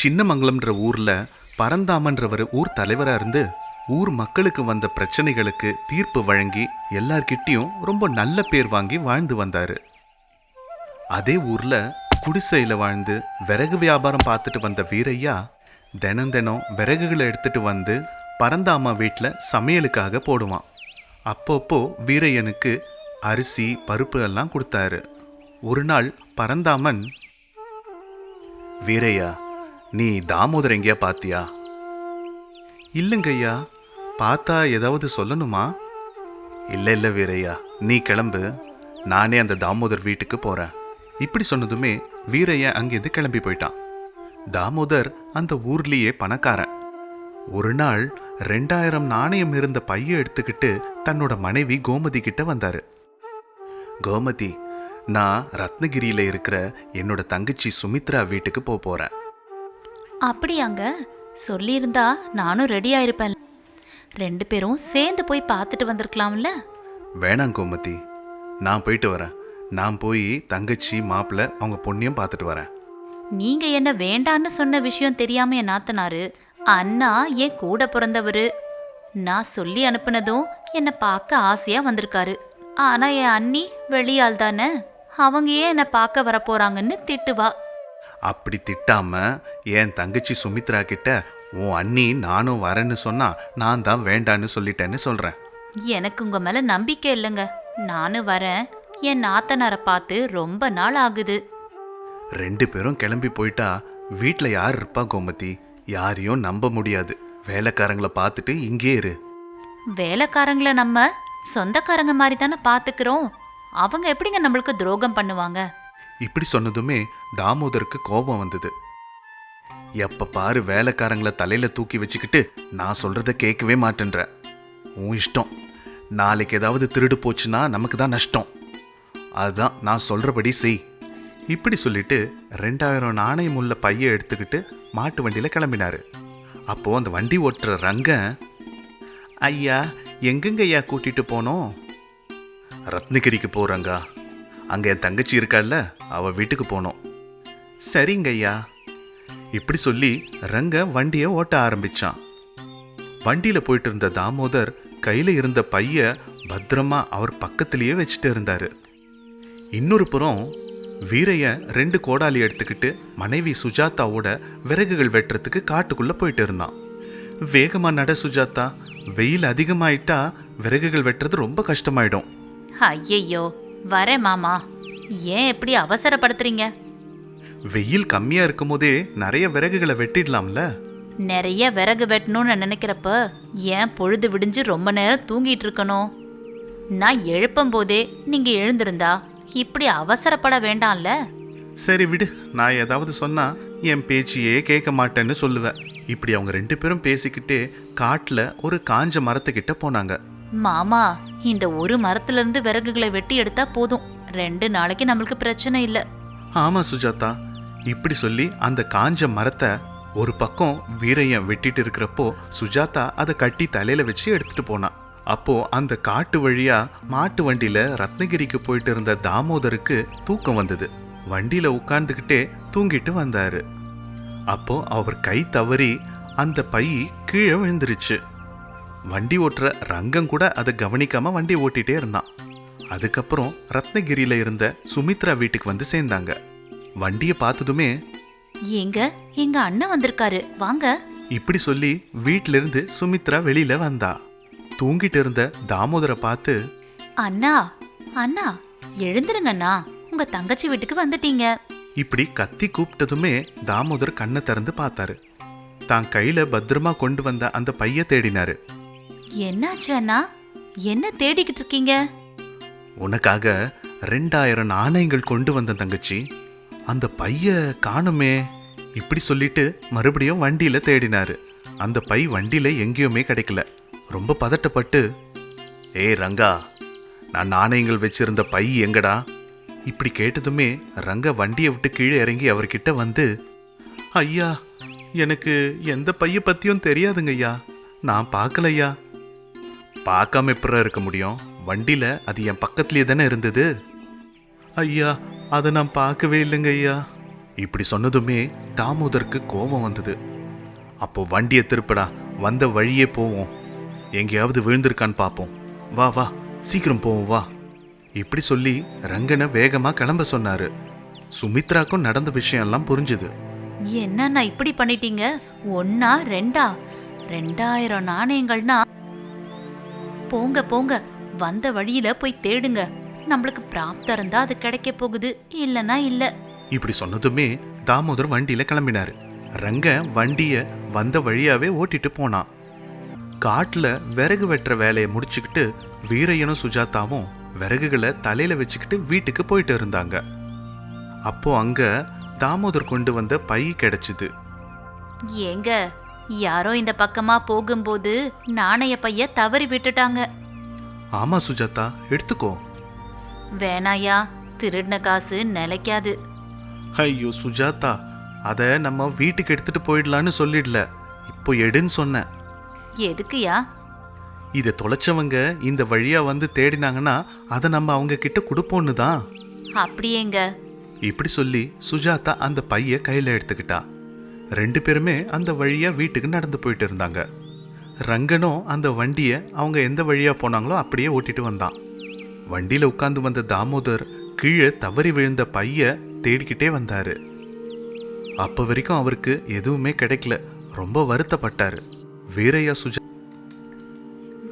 சின்னமங்கலம்ன்ற ஊரில் பரந்தாமன்றவர் ஊர் தலைவராக இருந்து ஊர் மக்களுக்கு வந்த பிரச்சனைகளுக்கு தீர்ப்பு வழங்கி எல்லார்கிட்டேயும் ரொம்ப நல்ல பேர் வாங்கி வாழ்ந்து வந்தார். அதே ஊரில் குடிசையில் வாழ்ந்து விறகு வியாபாரம் பார்த்துட்டு வந்த வீரையா தினம் தினம் விறகுகளை எடுத்துட்டு வந்து பரந்தாமா வீட்டில் சமையலுக்காக போடுவான். அப்பப்போ வீரையனுக்கு அரிசி பருப்பு எல்லாம் கொடுத்தாரு. ஒரு நாள் பரந்தாமன் வீரையா நீ தாமோதர் எங்கேயா பாத்தியா? இல்லைங்கய்யா பார்த்தா ஏதாவது சொல்லணுமா? இல்லை இல்லை வீரையா நீ கிளம்பு. நானே அந்த தாமோதர் வீட்டுக்கு போறேன். இப்படி சொன்னதுமே வீரையன் அங்கேருந்து கிளம்பி போயிட்டான். தாமோதர் அந்த ஊர்லேயே பணக்காரன். ஒரு நாள் ரெண்டாயிரம் நாணயம் இருந்த பைய எடுத்துக்கிட்டு தன்னோட மனைவி கோமதி கிட்ட வந்தாரு. கோமதி நான் ரத்னகிரியில் இருக்கிற என்னோட தங்கச்சி சுமித்ரா வீட்டுக்கு போக அப்படியாங்க. சொல்லியிருந்தா நானும் ரெடி ஆயிருப்பேன். ரெண்டு பேரும் சேர்ந்து போய் பார்த்துட்டு வந்திருக்கலாம்ல. வேணாம் கோமதி. நான் போயிட்டு வரேன். நான் போய் தங்கச்சி மாப்பிள்ளை அவங்க பொண்ணையும் பார்த்துட்டு வரேன். நீங்க என்ன வேண்டான்னு சொன்ன விஷயம் தெரியாம என் நாத்தனாரு அண்ணா என் கூட பிறந்தவரு. நான் சொல்லி அனுப்புனதும் என்னை பார்க்க ஆசையா வந்திருக்காரு. ஆனா என் அண்ணி வெளியாள் தானே அவங்க ஏன் என்னை பார்க்க வரப்போறாங்கன்னு திட்டுவா அப்படி திட்டாம என் தங்கச்சி சுமித்ரா கிட்ட உன் அண்ணி நானும் வரேன்னு சொன்னா நான் தான் வேண்டான்னு சொல்லிட்டேன்னு சொல்றேன். எனக்கு உங்க மேல நம்பிக்கை இல்லைங்க. நானும் வரேன். என் நாத்தனாரை பார்த்து ரொம்ப நாள் ஆகுது. ரெண்டு பேரும் கிளம்பி போயிட்டா வீட்டில் யார் இருப்பா கோமதி? யாரையும் நம்ப முடியாது. வேலைக்காரங்களை பார்த்துட்டு இங்கே இரு. வேலைக்காரங்களை நம்ம சொந்தக்காரங்க மாதிரி தானே பார்த்துக்கிறோம். அவங்க எப்படிங்க நம்மளுக்கு துரோகம் பண்ணுவாங்க? இப்படி சொன்னதுமே தாமோதருக்கு கோபம் வந்தது. எப்ப பாரு வேலைக்காரங்களை தலையில தூக்கி வச்சுக்கிட்டு நான் சொல்றத கேட்கவே மாட்டேன்ற. உன் இஷ்டம். நாளைக்கு ஏதாவது திருடு போச்சுன்னா நமக்கு தான் நஷ்டம். அதுதான் நான் சொல்றபடி செய். இப்படி சொல்லிட்டு ரெண்டாயிரம் நாணயம் உள்ள பையை எடுத்துக்கிட்டு மாட்டு வண்டியில கிளம்பினாரு. அப்போ அந்த வண்டி ஓட்டுற ரங்கன் ஐயா எங்கெங்க ஐயா கூட்டிட்டு போனோம்? ரத்னகிரிக்கு போறங்க அங்கே என் தங்கச்சி இருக்காள்ல அவ வீட்டுக்கு போனோம். சரிங்க ஐயா. இப்படி சொல்லி ரங்க வண்டியை ஓட்ட ஆரம்பிச்சான். வண்டியில போயிட்டு இருந்த தாமோதர் கையில இருந்த பைய பத்திரமா அவர் பக்கத்திலேயே வச்சுட்டு இருந்தாரு. இன்னொரு புறம் வீரையன் ரெண்டு கோடாலி எடுத்துக்கிட்டு மனைவி சுஜாதாவோட விறகுகள் வெட்டுறதுக்கு காட்டுக்குள்ள போயிட்டு இருந்தான். வேகமா நட சுஜாதா வெயில் அதிகமாயிட்டா விறகுகள் வெட்டுறது ரொம்ப கஷ்டமாயிடும். ஐயையோ வரேன் மாமா. ஏன் எப்படி அவசரப்படுத்துறீங்க? வெயில் கம்மியா இருக்கும் போதே நிறைய விறகுகளை வெட்டிடலாம்ல? நிறைய விறகு வெட்டணும்னு நினைக்கிறப்ப ஏன் பொழுது விடிஞ்சு ரொம்ப நேரம் தூங்கிட்டு இருக்கணும்? நான் எழுப்பும் போதே நீங்க எழுந்திருந்தா இப்படி அவசரப்பட வேண்டாம்ல? சரி விடு. நான் ஏதாவது சொன்னா என் பேச்சையே கேட்க மாட்டேன்னு சொல்லுவேன். இப்படி அவங்க ரெண்டு பேரும் பேசிக்கிட்டே காட்டுல ஒரு காஞ்ச மரத்துக்கிட்ட போனாங்க. மாமா இந்த ஒரு மரத்துல இருந்து விறகுகளை வெட்டி எடுத்தா போதும். ரெண்டு நாளைக்கு நம்மளுக்கு பிரச்சனை இல்ல. ஆமா சுஜாதா. இப்படி சொல்லி அந்த காஞ்ச மரத்தை ஒரு பக்கம் வீரையன் வெட்டிட்டு இருக்கிறப்போ சுஜாதா அதை கட்டி தலையில வச்சு எடுத்துட்டு போனான் அப்போ அந்த காட்டு வழியா மாட்டு வண்டியில ரத்னகிரிக்கு போயிட்டு இருந்த தாமோதருக்கு தூக்கம் வந்தது. வண்டியில உட்கார்ந்துகிட்டே தூங்கிட்டு வந்தாரு. அப்போ அவர் கை தவறி அந்த பை கீழே விழுந்துருச்சு. வண்டி ஓட்டுற ரங்கம் கூட அதை கவனிக்காம வண்டி ஓட்டிட்டே இருந்தான். அதுக்கப்புறம் ரத்னகிரியில இருந்த சுமித்ரா வீட்டுக்கு வந்து சேர்ந்தாங்க. வண்டியை பார்த்ததுமே எங்க எங்க அண்ணன் வந்திருக்காரு. வாங்க. இப்படி சொல்லி வீட்ல இருந்து சுமித்ரா வெளியில வந்தா. தூங்கிட்டு இருந்த தாமோதரை பார்த்து அண்ணா அண்ணா எழுந்துருங்கண்ணா. உங்க தங்கச்சி வீட்டுக்கு வந்துட்டீங்க. இப்படி கத்தி கூப்பிட்டதுமே தாமோதர் கண்ணை திறந்து பார்த்தாரு. தான் கையில பத்திரமா கொண்டு வந்த அந்த பைய தேடினாரு. என்னாச்சு அண்ணா? என்ன தேடிக்கிட்டு இருக்கீங்க? உனக்காக ரெண்டாயிரம் நாணயங்கள் கொண்டு வந்த தங்கச்சி அந்த பைய காணுமே இப்படி சொல்லிட்டு மறுபடியும் வண்டியில தேடினாரு. அந்த பை வண்டியில எங்கேயுமே கிடைக்கல. ரொம்ப பதட்டப்பட்டு ஏய் ரங்கா நான் நாணயங்கள் வச்சிருந்த பை எங்கடா? இப்படி கேட்டதுமே ரங்க வண்டியை விட்டு கீழே இறங்கி அவர்கிட்ட வந்து ஐயா எனக்கு எந்த பைய பத்தியும் தெரியாதுங்கய்யா. நான் பார்க்கலையா பார்க்காம எப்படா இருக்க முடியும்? வண்டியில் அது என் பக்கத்துலேயே தானே இருந்தது? ஐயா அதை நான் பார்க்கவே இல்லைங்க ஐயா. இப்படி சொன்னதுமே தாமோதருக்கு கோபம் வந்தது. அப்போ வண்டியை திருப்படா வந்த வழியே போவோம். எங்கேயாவது விழுந்திருக்கான்னு பார்ப்போம். வா வா சீக்கிரம் போவோம் வா. இப்படி சொல்லி ரங்கனை வேகமாக கிளம்ப சொன்னாரு. சுமித்ராக்கும் நடந்த விஷயம்லாம் புரிஞ்சுது. என்னண்ணா இப்படி பண்ணிட்டீங்க? ஒன்னா ரெண்டா? ரெண்டாயிரம் நாணயங்கள்னா போங்க போங்க. வந்த வழியில போய் தேடுங்க. நம்மளுக்கு பிராப்தம் இருந்தா அது கிடைக்க போகுது. இல்லனா இல்ல. இப்படி சொன்னதுமே தாமோதர் வண்டியில கிளம்பினாரு. ரங்க வண்டிய வந்த வழியாவே ஓட்டிட்டு போனான். காட்டுல விறகு வெட்டுற வேலையை முடிச்சுக்கிட்டு வீரையனும் சுஜாதாவும் விறகுகளை தலையில வச்சுக்கிட்டு வீட்டுக்கு போயிட்டு இருந்தாங்க. அப்போ அங்க தாமோதர் கொண்டு வந்த பை கிடைச்சுது. ஏங்க யாரோ இந்த பக்கமா போகும்போது நாணய பைய தவறி விட்டுட்டாங்க. ஆமா சுஜாதா எடுத்துக்கோ. வேணாயா திருடின காசு நிலைக்காது. ஐயோ சுஜாதா அத நம்ம வீட்டுக்கு எடுத்துட்டு போயிடலான்னு சொல்லிடல. இப்போ எடுன்னு சொன்னேன் எதுக்குயா? இதை தொலைச்சவங்க இந்த வழியா வந்து தேடினாங்கன்னா அதை நம்ம அவங்க கிட்ட கொடுப்போன்னு தான். அப்படியேங்க. இப்படி சொல்லி சுஜாதா அந்த பைய கையில எடுத்துக்கிட்டா. ரெண்டு பேருமே அந்த வழியா வீட்டுக்கு நடந்து போயிட்டு இருந்தாங்க. ரங்கனும் அந்த வண்டியை அவங்க எந்த வழியா போனாங்களோ அப்படியே ஓட்டிட்டு வந்தான். வண்டியில உட்கார்ந்து வந்த தாமோதர் கீழே தவறி விழுந்த பைய தேடிக்கிட்டே வந்தாரு. அப்ப வரைக்கும் அவருக்கு எதுவுமே கிடைக்கல. ரொம்ப வருத்தப்பட்டாரு. வீரையா சுஜா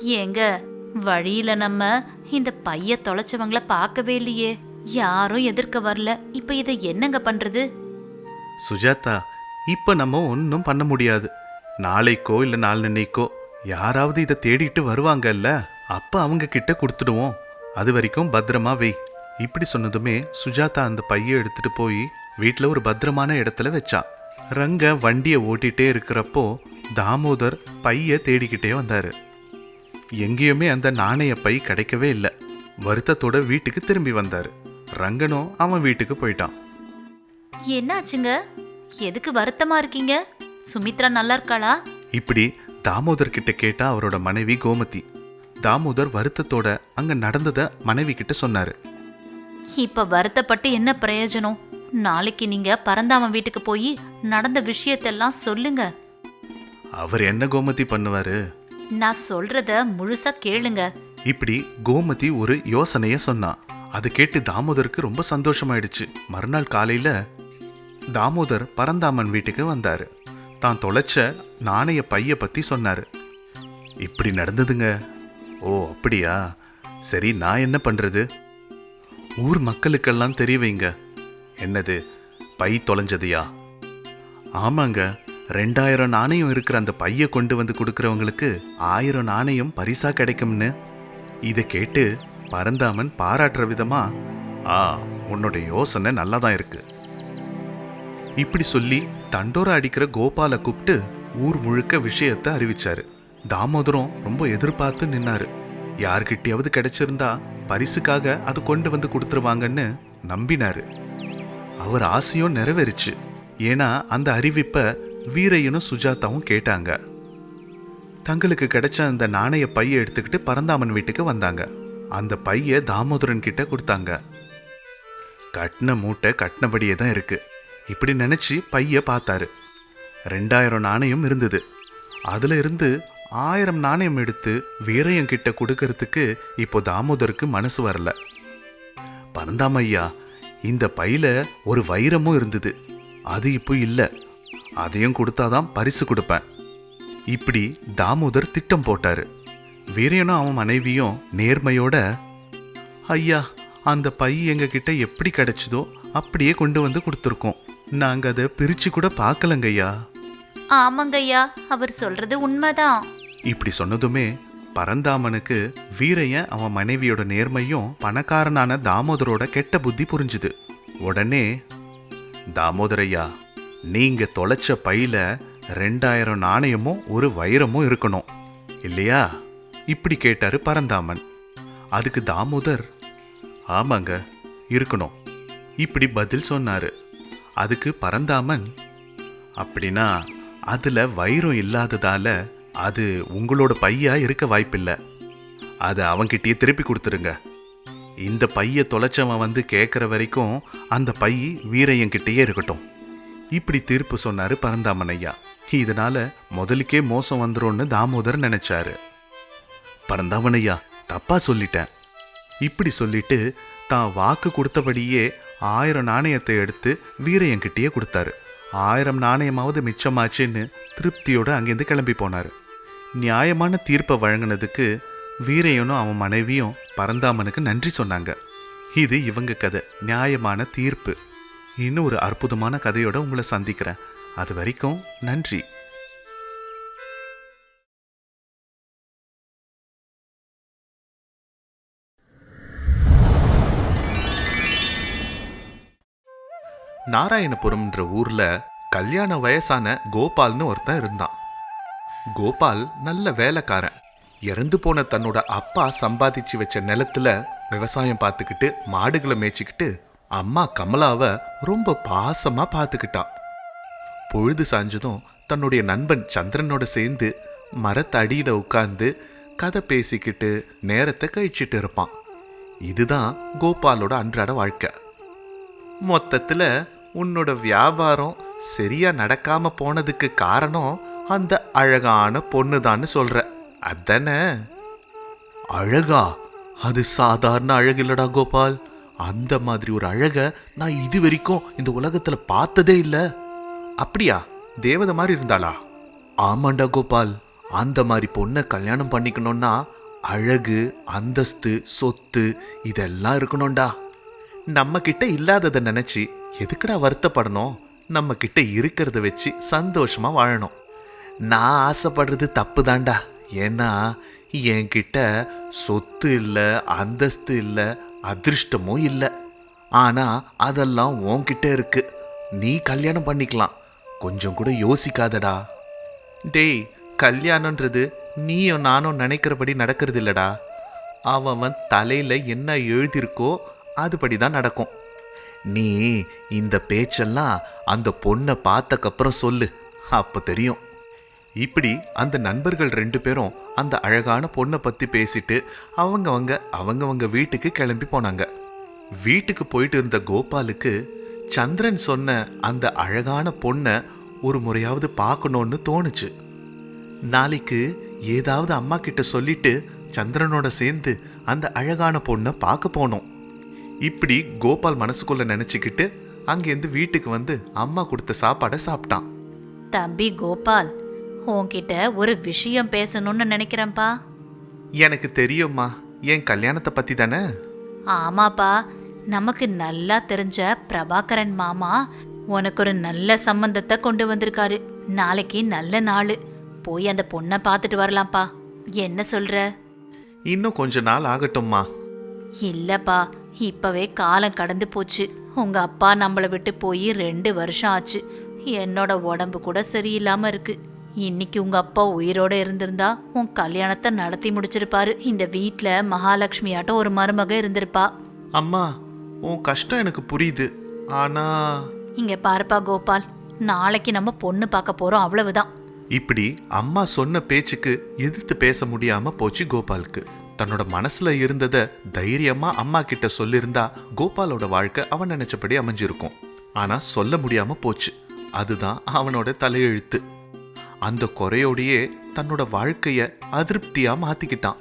ஏங்க வழியில நம்ம இந்த பைய தொலைச்சவங்கள பார்க்கவே இல்லையே. யாரும் எதிர்க்க வரல. இப்ப இதை என்னங்க பண்றது? சுஜாதா இப்போ நம்ம ஒன்றும் பண்ண முடியாது. நாளைக்கோ இல்ல நாளன்னைக்கோ யாராவது இதை தேடிட்டு வருவாங்கல்ல அப்ப அவங்க கிட்ட கொடுத்துடுவோம். அது வரைக்கும் பத்திரமா வை. இப்படி சொன்னதுமே சுஜாதா அந்த பையை எடுத்துட்டு போய் வீட்டில் ஒரு பத்திரமான இடத்துல வச்சா. ரங்க வண்டியை ஓட்டிட்டே இருக்கிறப்போ தாமோதர் பைய தேடிக்கிட்டே வந்தாரு. எங்கேயுமே அந்த நாணய பை கிடைக்கவே இல்லை. வருத்தத்தோட வீட்டுக்கு திரும்பி வந்தார். ரங்கனும் அவன் வீட்டுக்கு போயிட்டான். என்னாச்சுங்க? எதுக்கு வருத்தமா இருக்கீங்க? சுமித்ரா நல்லா இருக்காளா? இப்படி தாமோதர் கிட்ட கேட்டா அவரோட மனைவி கோமதி. தாமோதர் வருத்தத்தோட அங்க நடந்தத மனைவி கிட்ட சொன்னாரு. இப்ப வருத்தப்பட்டு என்ன பிரயோஜனம்? நாளைக்கு நீங்க பரந்தாமன் வீட்டுக்கு போய் நடந்த விஷயத்தெல்லாம் சொல்லுங்க. அவர் என்ன கோமதி பண்ணுவாரு? நான் சொல்றத முழுசா கேளுங்க. இப்படி கோமதி ஒரு யோசனைய சொன்னா. அதை கேட்டு தாமோதருக்கு ரொம்ப சந்தோஷமாயிடுச்சு. மறுநாள் காலையில தாமோதர் பரந்தாமன் வீட்டுக்கு வந்தார். தான் தொலைச்ச நாணய பைய பற்றி சொன்னார். இப்படி நடந்ததுங்க. ஓ அப்படியா? சரி நான் என்ன பண்ணுறது ஊர் மக்களுக்கெல்லாம் தெரிய வைங்க. என்னது? பை தொலைஞ்சதையா? ஆமாங்க. ரெண்டாயிரம் நாணயம் இருக்கிற அந்த பையை கொண்டு வந்து கொடுக்குறவங்களுக்கு ஆயிரம் நாணயம் பரிசா கிடைக்கும்னு. இதை கேட்டு பரந்தாமன் பாராட்டுற விதமா ஆ உன்னோட யோசனை நல்லா தான் இருக்குது இப்படி சொல்லி தண்டோரா அடிக்கிற கோபாலை கூப்பிட்டு ஊர் முழுக்க விஷயத்தை அறிவிச்சாரு. தாமோதரம் ரொம்ப எதிர்பார்த்து நின்னாரு. யார்கிட்டயாவது கிடைச்சிருந்தா பரிசுக்காக அது கொண்டு வந்து கொடுத்துருவாங்கன்னு நம்பினாரு. அவர் ஆசையும் நிறைவேறுச்சு. ஏன்னா அந்த அறிவிப்பை வீரையனும் சுஜாதாவும் கேட்டாங்க. தங்களுக்கு கிடைச்ச அந்த நாணய பைய எடுத்துக்கிட்டு பரந்தாமன் வீட்டுக்கு வந்தாங்க. அந்த பைய தாமோதரன் கிட்ட கொடுத்தாங்க. கட்டின மூட்டை கட்டினபடியே தான் இருக்கு. இப்படி நினைச்சு பைய பார்த்தாரு. ரெண்டாயிரம் நாணயம் இருந்தது. அதுல இருந்து ஆயிரம் நாணயம் எடுத்து வீரையன் கிட்ட கொடுக்கறதுக்கு இப்போ தாமோதருக்கு மனசு வரல. பரந்தாமையா இந்த பையில ஒரு வைரமும் இருந்தது. அது இப்போ இல்லை. அதையும் கொடுத்தாதான் பரிசு கொடுப்பேன். இப்படி தாமோதர் திட்டம் போட்டாரு. வீரையனும் அவன் மனைவியும் நேர்மையோட ஐயா அந்த பை எங்ககிட்ட எப்படி கிடைச்சதோ அப்படியே கொண்டு வந்து கொடுத்துருக்கோம். நாங்க அதை பிரிச்சு கூட பார்க்கலங்கய்யா ஆமாங்கய்யா அவர் சொல்றது உண்மைதான். இப்படி சொன்னதுமே பரந்தாமனுக்கு வீரையன் அவன் மனைவியோட நேர்மையும் பணக்காரனான தாமோதரோட கெட்ட புத்தி புரிஞ்சுது. உடனே தாமோதரையா நீங்க தொலைச்ச பையில ரெண்டாயிரம் நாணயமும் ஒரு வைரமும் இருக்கணும். இல்லையா? இப்படி கேட்டாரு பரந்தாமன். அதுக்கு தாமோதர் ஆமாங்க இருக்கணும். இப்படி பதில் சொன்னாரு. அதுக்கு பரந்தாமன் அப்படின்னா அதுல வைரம் இல்லாததால அது உங்களோட பையா இருக்க வாய்ப்பில்லை. அதை அவன்கிட்டயே திருப்பி கொடுத்துருங்க. இந்த பைய தொலைச்சவன் வந்து கேட்குற வரைக்கும் அந்த பை வீரையன்கிட்டயே இருக்கட்டும். இப்படி தீர்ப்பு சொன்னாரு பரந்தாமன் ஐயா. இதனால முதலுக்கே மோசம் வந்துரும்னு தாமோதர் நினைச்சாரு. பரந்தாமன் ஐயா தப்பா சொல்லிட்டேன். இப்படி சொல்லிட்டு தான் வாக்கு கொடுத்தபடியே ஆயிரம் நாணயத்தை எடுத்து வீரையன்கிட்டயே கொடுத்தாரு. ஆயிரம் நாணயமாவது மிச்சமாச்சுன்னு திருப்தியோடு அங்கேருந்து கிளம்பி போனார். நியாயமான தீர்ப்பை வழங்கினதுக்கு வீரையனும் அவன் மனைவியும் பரந்தாமனுக்கு நன்றி சொன்னாங்க. இது இவங்க கதை நியாயமான தீர்ப்பு. இன்னும் ஒரு அற்புதமான கதையோடு உங்களை சந்திக்கிறேன். அது வரைக்கும் நன்றி. நாராயணபுரம்ன்ற ஊர்ல கல்யாண வயசான கோபால்னு ஒருத்தன் இருந்தான். கோபால் நல்ல வேலைக்காரன். இறந்து போன தன்னோட அப்பா சம்பாதிச்சு வச்ச நிலத்துல விவசாயம் பார்த்துக்கிட்டு மாடுகளை மேய்ச்சிக்கிட்டு அம்மா கமலாவை ரொம்ப பாசமா பார்த்துக்கிட்டான். பொழுது சாஞ்சதும் தன்னுடைய நண்பன் சந்திரனோட சேர்ந்து மரத்தடியில உட்கார்ந்து கதை பேசிக்கிட்டு நேரத்தை கழிச்சிட்டு இருப்பான். இதுதான் கோபாலோட அன்றாட வாழ்க்கை. மொத்தத்துல உன்னோட வியாபாரம் சரியா நடக்காம போனதுக்கு காரணம் அந்த அழகான பொண்ணுதான்னு சொல்ற. அதானே? அழகா? அது சாதாரண அழகு இல்லடா கோபால். அந்த மாதிரி ஒரு அழக நான் இது வரைக்கும் இந்த உலகத்துல பார்த்ததே இல்ல. அப்படியா? தேவதை மாதிரி இருந்தாளா? ஆமாண்டா கோபால். அந்த மாதிரி பொண்ணை கல்யாணம் பண்ணிக்கணும்னா அழகு அந்தஸ்து சொத்து இதெல்லாம் இருக்கணும்டா. நம்ம கிட்ட இல்லாததை நினைச்சு எதுக்குடா வருத்தப்படணும்? நம்ம கிட்ட இருக்கிறத வச்சு சந்தோஷமா வாழணும். நான் ஆசைப்படுறது தப்பு தாண்டா ஏன்னா என்கிட்ட சொத்து இல்லை அந்தஸ்து இல்லை அதிர்ஷ்டமும் இல்லை. ஆனா அதெல்லாம் உன்கிட்ட இருக்கு. நீ கல்யாணம் பண்ணிக்கலாம். கொஞ்சம் கூட யோசிக்காதடா. டேய் கல்யாணன்றது நீயும் நானும் நினைக்கிறபடி நடக்கிறது இல்லடா. அவன் தலையில என்ன எழுதியிருக்கோ அதுபடி தான் நடக்கும். நீ இந்த பேச்செல்லாம் அந்த பொண்ணை பார்த்தக்கப்புறம் சொல்லு. அப்போ தெரியும். இப்படி அந்த நண்பர்கள் ரெண்டு பேரும் அந்த அழகான பொண்ணை பற்றி பேசிட்டு அவங்கவங்க அவங்கவங்க வீட்டுக்கு கிளம்பி போனாங்க. வீட்டுக்கு போயிட்டு இருந்த கோபாலுக்கு சந்திரன் சொன்ன அந்த அழகான பொண்ணை ஒரு முறையாவது பார்க்கணும்னு தோணுச்சு. நாளைக்கு ஏதாவது அம்மா கிட்ட சொல்லிட்டு சந்திரனோட சேர்ந்து அந்த அழகான பொண்ணை பார்க்க போனோம். இப்படி கோபால் மனசுக்குள்ள நினைச்சுக்கிட்டு அங்கேருந்து வீட்டுக்கு வந்து அம்மா கொடுத்த சாப்பாடை சாப்பிட்டான். தம்பி கோபால் உன்கிட்ட ஒரு விஷயம் பேசணும்னு நினைக்கிறேன்ப்பா. எனக்கு தெரியும்மா என் கல்யாணத்தை பத்தி தானே? ஆமாப்பா நமக்கு நல்லா தெரிஞ்ச பிரபாகரன் மாமா உனக்கு ஒரு நல்ல சம்பந்தத்தை கொண்டு வந்திருக்காரு. நாளைக்கு நல்ல நாள். போய் அந்த பொண்ணை பார்த்துட்டு வரலாம்ப்பா. என்ன சொல்ற? இன்னும் கொஞ்ச நாள் ஆகட்டும்மா. இல்லப்பா இப்பவே காலம் கடந்து போச்சு. உங்க அப்பா நம்மளை விட்டு போய் ரெண்டு வருஷம் ஆச்சு. என்னோட உடம்பு கூட சரியில்லாம இருக்கு. இன்னைக்கு உங்க அப்பா உயிரோட இருந்திருந்தா உன் கல்யாணத்தை நடத்தி முடிச்சிருப்பாரு. இந்த வீட்ல மகாலட்சுமி ஆட்டம் ஒரு மருமக இருந்திருப்பா. அம்மா உன் கஷ்டம் எனக்கு புரியுது. ஆனா இங்க பாருப்பா கோபால் நாளைக்கு நம்ம பொண்ணு பார்க்க போறோம் அவ்வளவுதான். இப்படி அம்மா சொன்ன பேச்சுக்கு எதிர்த்து பேச முடியாம போச்சு கோபாலுக்கு. தன்னோட மனசுல இருந்தத தைரியமா அம்மா கிட்ட சொல்லியிருந்தா கோபாலோட வாழ்க்கை அவன் நினைச்சபடி அமைஞ்சிருக்கும். ஆனா சொல்ல முடியாம போச்சு. அதுதான் அவனோட தலையெழுத்து. அந்த குறையோடையே தன்னோட வாழ்க்கைய அதிருப்தியா மாத்திக்கிட்டான்.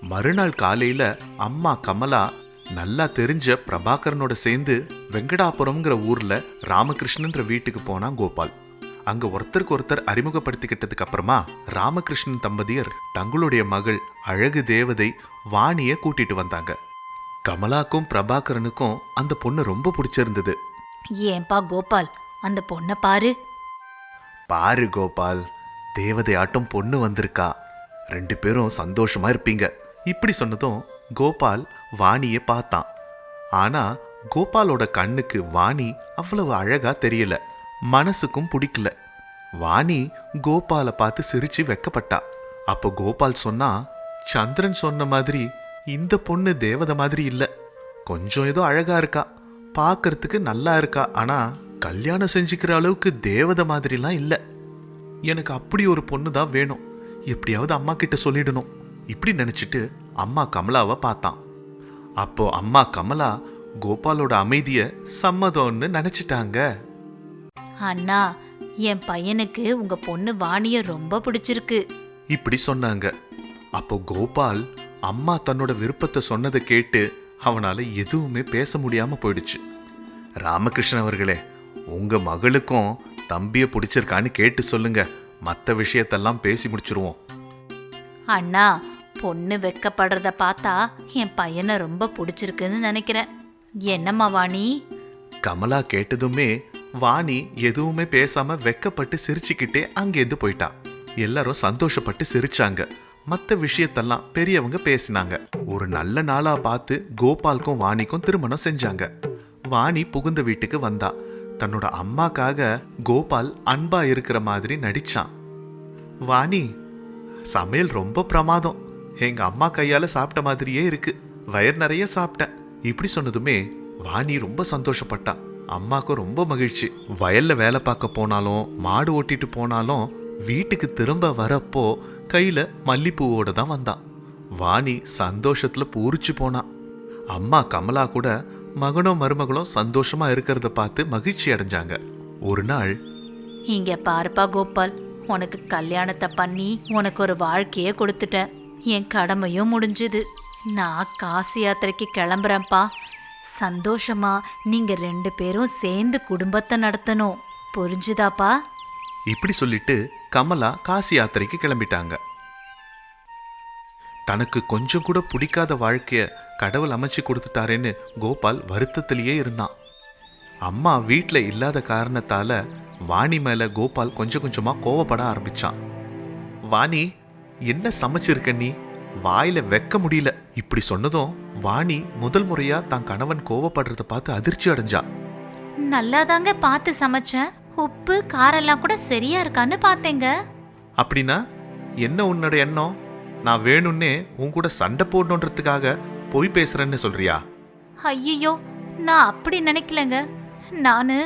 மறுநாள் காலையில அம்மா கமலா நல்லா தெரிஞ்ச பிரபாகரனோட சேர்ந்து வெங்கடாபுரம்ங்கிற ஊர்ல ராமகிருஷ்ணன்ற வீட்டுக்கு போனான் கோபால். அங்க ஒருத்தருக்கு ஒருத்தர் அறிமுகப்படுத்திக்கிட்டதுக்கு அப்புறமா ராமகிருஷ்ணன் தம்பதியர் தங்களுடைய மகள் அழகு தேவதை வாணிய கூட்டிட்டு வந்தாங்க. கமலாக்கும் பிரபாகரனுக்கும் அந்த பொண்ணு ரொம்ப பிடிச்சிருந்தது. ஏன்பா கோபால் அந்த பொண்ணை பாரு. பாரு கோபால் தேவதை ஆட்டம் பொண்ணு வந்திருக்கா. ரெண்டு பேரும் சந்தோஷமா இருப்பீங்க. இப்படி சொன்னதும் கோபால் வாணியை பார்த்தான். ஆனா கோபாலோட கண்ணுக்கு வாணி அவ்வளவு அழகா தெரியல. மனசுக்கும் பிடிக்கல. வாணி கோபாலை பார்த்து சிரிச்சு வெக்கப்பட்டா. அப்போ கோபால் சொன்னா சந்திரன் சொன்ன மாதிரி இந்த பொண்ணு தேவதை மாதிரி இல்ல. கொஞ்சம் ஏதோ அழகா இருக்கா. பார்க்கறதுக்கு நல்லா இருக்கா. ஆனா கல்யாணம் செஞ்சுக்கிற அளவுக்கு தேவதை மாதிரிலாம் இல்ல. எனக்கு அப்படி ஒரு பொண்ணு தான் வேணும். எப்படியாவது அம்மா கிட்ட சொல்லிடணும். இப்படி நினைச்சிட்டு அம்மா கமலாவை பார்த்தான். அப்போ அம்மா கமலா கோபாலோட அமைதியை சம்மதம்னு நினைச்சிட்டாங்க. அண்ணா என் பையனுக்கு உங்க பொண்ணு வாணிய ரொம்ப பிடிச்சிருக்கு. இப்படி சொன்னாங்க. அப்போ கோபால் அம்மா தன்னோட விருப்பத்தை சொன்னதை கேட்டு அவனால எதுவுமே பேச முடியாம போயிடுச்சு. ராமகிருஷ்ணன் அவர்களே உங்க மகளுக்கும் தம்பிய பிடிச்சிருக்கான்னு கேட்டு சொல்லுங்க. மற்ற விஷயத்தெல்லாம் பேசி முடிச்சிருவோம். அண்ணா பொண்ணு வெக்கப்படுறத பார்த்தா என் பையனை ரொம்ப பிடிச்சிருக்குன்னு நினைக்கிறேன். என்னம்மா வாணி? கமலா கேட்டதுமே வாணி எதுவுமே பேசாம வெக்கப்பட்டு சிரிச்சுக்கிட்டே அங்கேருந்து போயிட்டா. எல்லாரும் சந்தோஷப்பட்டு சிரிச்சாங்க. மற்ற விஷயத்தெல்லாம் பெரியவங்க பேசினாங்க. ஒரு நல்ல நாளா பார்த்து கோபாலுக்கும் வாணிக்கும் திருமணம் செஞ்சாங்க. வாணி புகுந்த வீட்டுக்கு வந்தா. தன்னோட அம்மாக்காக கோபால் அன்பா இருக்கிற மாதிரி நடிச்சான். வாணி சமையல் ரொம்ப பிரமாதம். எங்க அம்மா கையால சாப்பிட்ட மாதிரியே இருக்கு. வயர் நிறைய சாப்பிட்டேன். இப்படி சொன்னதுமே வாணி ரொம்ப சந்தோஷப்பட்டான் அம்மாக்கும் ரொம்ப மகிழ்ச்சி. வயல்ல வேலை பார்க்க போனாலும் மாடு ஓட்டிட்டு போனாலும் வீட்டுக்கு திரும்ப வரப்போ கையில மல்லிப்பூவோட தான் வந்தான் வாணி சந்தோஷத்துல பூரிச்சு போனான் அம்மா கமலா கூட மகனும் மருமகளும் சந்தோஷமா இருக்கிறத பார்த்து மகிழ்ச்சி அடைஞ்சாங்க. ஒரு நாள் இங்க பாருப்பா கோபால் உனக்கு கல்யாணத்தை பண்ணி உனக்கு ஒரு வாழ்க்கையே கொடுத்துட்டேன். என் கடமையும் முடிஞ்சுது. நான் காசி யாத்திரைக்கு கிளம்புறேன்ப்பா. சந்தோஷமா நீங்க ரெண்டு பேரும் சேர்ந்து குடும்பத்தை நடத்தணும். புரிஞ்சுதாப்பா? இப்படி சொல்லிட்டு கமலா காசி யாத்திரைக்கு கிளம்பிட்டாங்க. தனக்கு கொஞ்சம் கூட பிடிக்காத வாழ்க்கைய கடவுள் அமைச்சு கொடுத்துட்டாரேன்னு கோபால் வருத்தத்திலேயே இருந்தான். அம்மா வீட்டில் இல்லாத காரணத்தால வாணி மேல கோபால் கொஞ்சம் கொஞ்சமா கோவப்பட ஆரம்பிச்சான். வாணி என்ன சமைச்சிருக்க நீ? வாயில வைக்க முடியல. இப்படி சொன்னதும் வாணி முதல் முறையா தான் கணவன் கோவப்படுறத பார்த்து அதிர்ச்சி அடைஞ்சா. நல்லாதாங்க பார்த்து சமைச்சேன். உப்பு காரெல்லாம் கூட சரியா இருக்கான்னு பார்த்தேங்க. அப்படின்னா என்ன உன்னோட எண்ணம்? நான் வேணும்னே உன் கூட சண்டை போடணுன்றதுக்காக பொய் பேசுறேன்னு சொல்றியா? ஐயோ நான் அப்படி நினைக்கலங்க. நானு.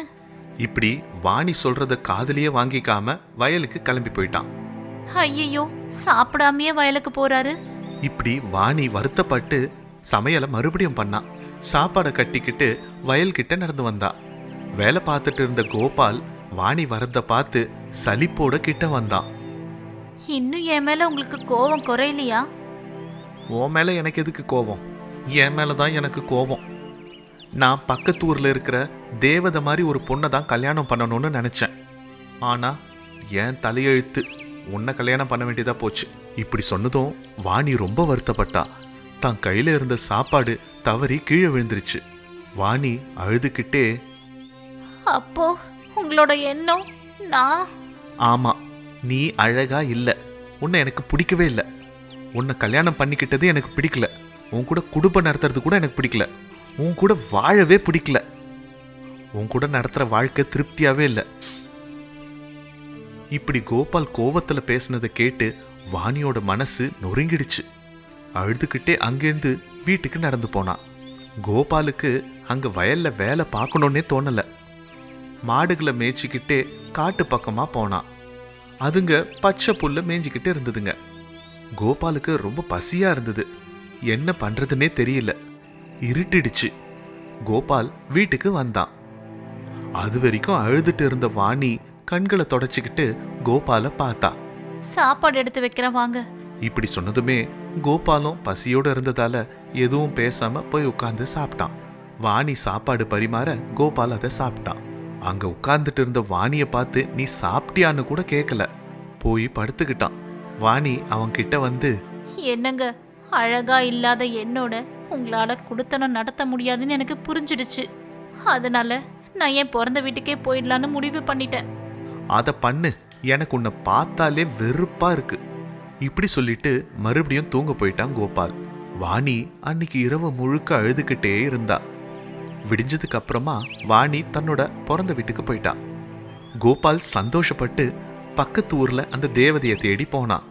இப்படி வாணி சொல்றத காதுலயே வாங்கிக்காம வயலுக்கு கிளம்பி போயிட்டான். ஐயோ சாப்பிடாமயே வயலுக்கு போறாரு. இப்படி வாணி வருத்தப்பட்டு சமையலை மறுபடியும் பண்ணான் சாப்பாடை கட்டிக்கிட்டு வயல்கிட்ட நடந்து வந்தா. வேலை பார்த்துட்டு இருந்த கோபால் வாணி வரத பார்த்து சலிப்போட கிட்ட வந்தான் இன்னும் என் மேல உங்களுக்கு கோவம் குறையலையா? உன் மேல எனக்கு எதுக்கு கோவம்? என் மேல தான் எனக்கு கோவம். நான் பக்கத்து ஊர்ல இருக்கிற தேவதை மாதிரி ஒரு பொண்ணை தான் கல்யாணம் பண்ணணும்னு நினைச்சேன். ஆனா என் தலையெழுத்து உன்னை கல்யாணம் பண்ண வேண்டியதா போச்சு. இப்படி சொன்னதும் வாணி ரொம்ப வருத்தப்பட்டா. தான் கையில இருந்த சாப்பாடு தவறி கீழே விழுந்துருச்சு. வாணி அழுதுகிட்டே அப்போ உங்களோட எண்ணம் நான்? ஆமா நீ அழகா இல்ல. உன்னை எனக்கு பிடிக்கவே இல்லை. உன்னை கல்யாணம் பண்ணிக்கிட்டது எனக்கு பிடிக்கல. உன் கூட குடும்பம் நடத்துறது கூட எனக்கு பிடிக்கல. உன் கூட வாழவே பிடிக்கல. உன் கூட நடத்துற வாழ்க்கை திருப்தியாவே இல்லை. இப்படி கோபால் கோவத்துல பேசுனதை கேட்டு வாணியோட மனசு நொறுங்கிடுச்சு. அழுதுகிட்டே அங்கேருந்து வீட்டுக்கு நடந்து போனான். கோபாலுக்கு அங்க வயல்ல வேலை பார்க்கணுன்னே தோணல. மாடுகளை மேய்ச்சிக்கிட்டே காட்டு பக்கமா போனான். அதுங்க பச்சை புல்ல மேய்ஞ்சிக்கிட்டு இருந்ததுங்க. கோபாலுக்கு ரொம்ப பசியா இருந்தது. என்ன பண்றதுன்னே தெரியல. இருட்டிடுச்சு. கோபால் வீட்டுக்கு வந்தான். அது வரைக்கும் அழுதுட்டு இருந்த வாணி கண்களை தொடச்சிக்கிட்டு கோபாலை பார்த்தா. சாப்பாடு எடுத்து வைக்கிறேன் வாங்க. இப்படி சொன்னதுமே கோபாலும் பசியோட இருந்ததால எதுவும் பேசாம போய் உட்கார்ந்து சாப்பிட்டான். வாணி சாப்பாடு பரிமாற கோபால் அதை சாப்பிட்டான். அங்க உட்கார்ந்துட்டு இருந்த வாணிய பார்த்து நீ சாப்பிட்டியான்னு கூட கேட்கல போய் படுத்துக்கிட்டான். வாணி அவன் கிட்ட வந்து என்னங்க? அழகா இல்லாத என்னோட உங்களால குடுத்தனம் நடத்த முடியாதுன்னு எனக்கு புரிஞ்சிடுச்சு. அதனால நான் என் பிறந்த வீட்டுக்கே போயிடலான்னு முடிவு பண்ணிட்டேன். அதை பண்ணு. எனக்கு உன்னை பார்த்தாலே வெறுப்பா இருக்கு. இப்படி சொல்லிட்டு மறுபடியும் தூங்க போயிட்டான் கோபால். வாணி அன்னைக்கு இரவு முழுக்க அழுதுகிட்டே இருந்தா. விடிஞ்சதுக்கு அப்புறமா வாணி தன்னோட பிறந்த வீட்டுக்கு போயிட்டா. கோபால் சந்தோஷப்பட்டு பக்கத்து ஊர்ல அந்த தேவதையை தேடி போனான்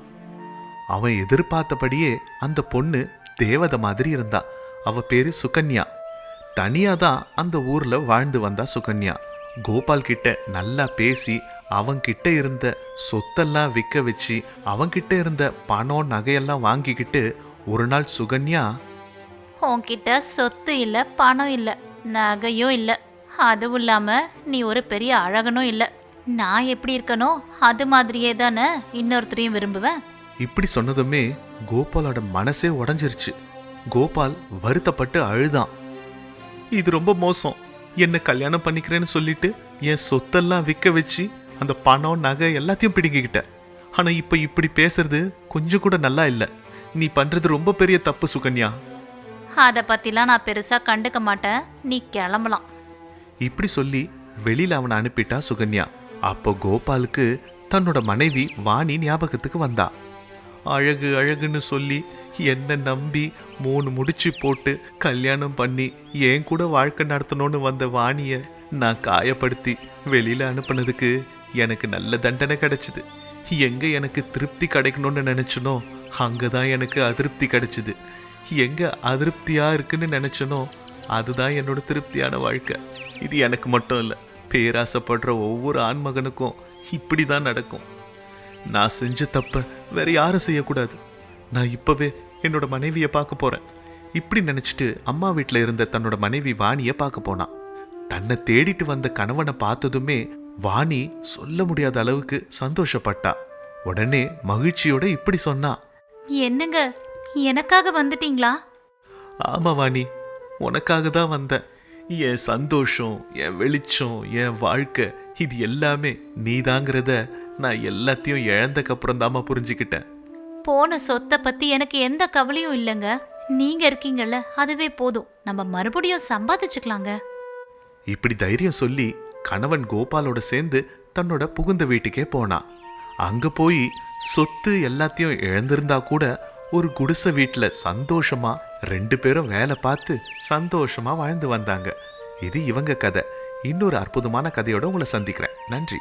அவன் எதிர்பார்த்தபடியே அந்த பொண்ணு தேவதை மாதிரி இருந்தா. அவ பேரு சுகன்யா. தனியா தான் அந்த ஊர்ல வாழ்ந்து வந்தா சுகன்யா. கோபால் கிட்ட நல்லா பேசி அவன்கிட்ட இருந்த சொத்தெல்லாம் விற்க வச்சு அவன்கிட்ட இருந்த பணம் நகையெல்லாம் வாங்கிக்கிட்டு ஒரு நாள் சுகன்யா உன்கிட்ட சொத்து இல்ல பணம் இல்ல நகையும் இல்ல. அதுவும் இல்லாம நீ ஒரு பெரிய அழகனும் இல்ல. நான் எப்படி இருக்கனோ அது மாதிரியே தானே இன்னொருத்தரையும் விரும்புவேன். இப்படி சொன்னதுமே கோபாலோட மனசே உடஞ்சிருச்சு. கோபால் வருத்தப்பட்டு அழுதான். இது ரொம்ப மோசம். என்ன கல்யாணம் பண்ணிக்கிறேன்னு சொல்லிட்டு என் சொத்தெல்லாம் விற்க வச்சு அந்த பணம் நகை எல்லாத்தையும் பிடிங்கிக்கிட்ட. ஆனா இப்ப இப்படி பேசுறது கொஞ்சம் கூட நல்லா இல்ல. நீ பண்றது ரொம்ப பெரிய தப்பு சுகன்யா. அதை பத்திலாம் நான் பெருசா கண்டுக்க மாட்டேன். நீ கிளம்பலாம். இப்படி சொல்லி வெளியில அவனை அனுப்பிட்டா சுகன்யா. அப்போ கோபாலுக்கு தன்னோட மனைவி வாணி ஞாபகத்துக்கு வந்தா. அழகு அழகுன்னு சொல்லி என்ன நம்பி மூணு முடிச்சு போட்டு கல்யாணம் பண்ணி என் கூட வாழ்க்கை நடத்தணும்னு வந்த வாணிய நான் காயப்படுத்தி வெளியில அனுப்புனதுக்கு எனக்கு நல்ல தண்டனை கிடைச்சது. எங்க எனக்கு திருப்தி கிடைக்கணும்னு நினைச்சனோ அங்கதான் எனக்கு அதிருப்தி கிடைச்சது. எங்க அதிருப்தியா இருக்குன்னு நினைச்சனோ அதுதான் என்னோட திருப்தியான வாழ்க்கை. இது எனக்கு மட்டும் இல்லை பேராசைப்படுற ஒவ்வொரு ஆண்மகனுக்கும் இப்படி தான் நடக்கும். நான் செஞ்ச தப்ப வேற யாரும் செய்யக்கூடாது. நான் இப்போவே என்னோட மனைவியை பார்க்க போறேன். இப்படி நினச்சிட்டு அம்மா வீட்டில் இருந்த தன்னோட மனைவி வாணியை பார்க்க போனான் தன்னை தேடிட்டு வந்த கணவனை பார்த்ததுமே வாணி சொல்ல முடியாத அளவுக்கு சந்தோஷப்பட்டா. உடனே மகிழ்ச்சியோட இப்படி சொன்னா. என்னங்க எனக்காக வந்துட்டீங்களா? ஆமா வாணி உனக்காக தான் வந்தேன். என் சந்தோஷம் என் வெளிச்சம் என் வாழ்க்கை இது எல்லாமே நீதாங்கிறத நான் எல்லாத்தையும் இழந்தக்கப்புறம் தாம்மா புரிஞ்சுக்கிட்டேன். போன சொத்தை பத்தி எனக்கு எந்த கவலையும் இல்லைங்க. நீங்க இருக்கீங்கல்ல அதுவே போதும். நம்ம மறுபடியும் சம்பாதிச்சுக்கலாங்க. இப்படி தைரியம் சொல்லி கணவன் கோபாலோட சேர்ந்து தன்னோட புகுந்த வீட்டுக்கே போனான் அங்க போய் சொத்து எல்லாத்தையும் இழந்திருந்தா கூட ஒரு குடிசை வீட்டில் சந்தோஷமா ரெண்டு பேரும் வேலை பார்த்து சந்தோஷமா வாழ்ந்து வந்தாங்க. இது இவங்க கதை. இன்னொரு அற்புதமான கதையோட உங்களை சந்திக்கிறேன். நன்றி.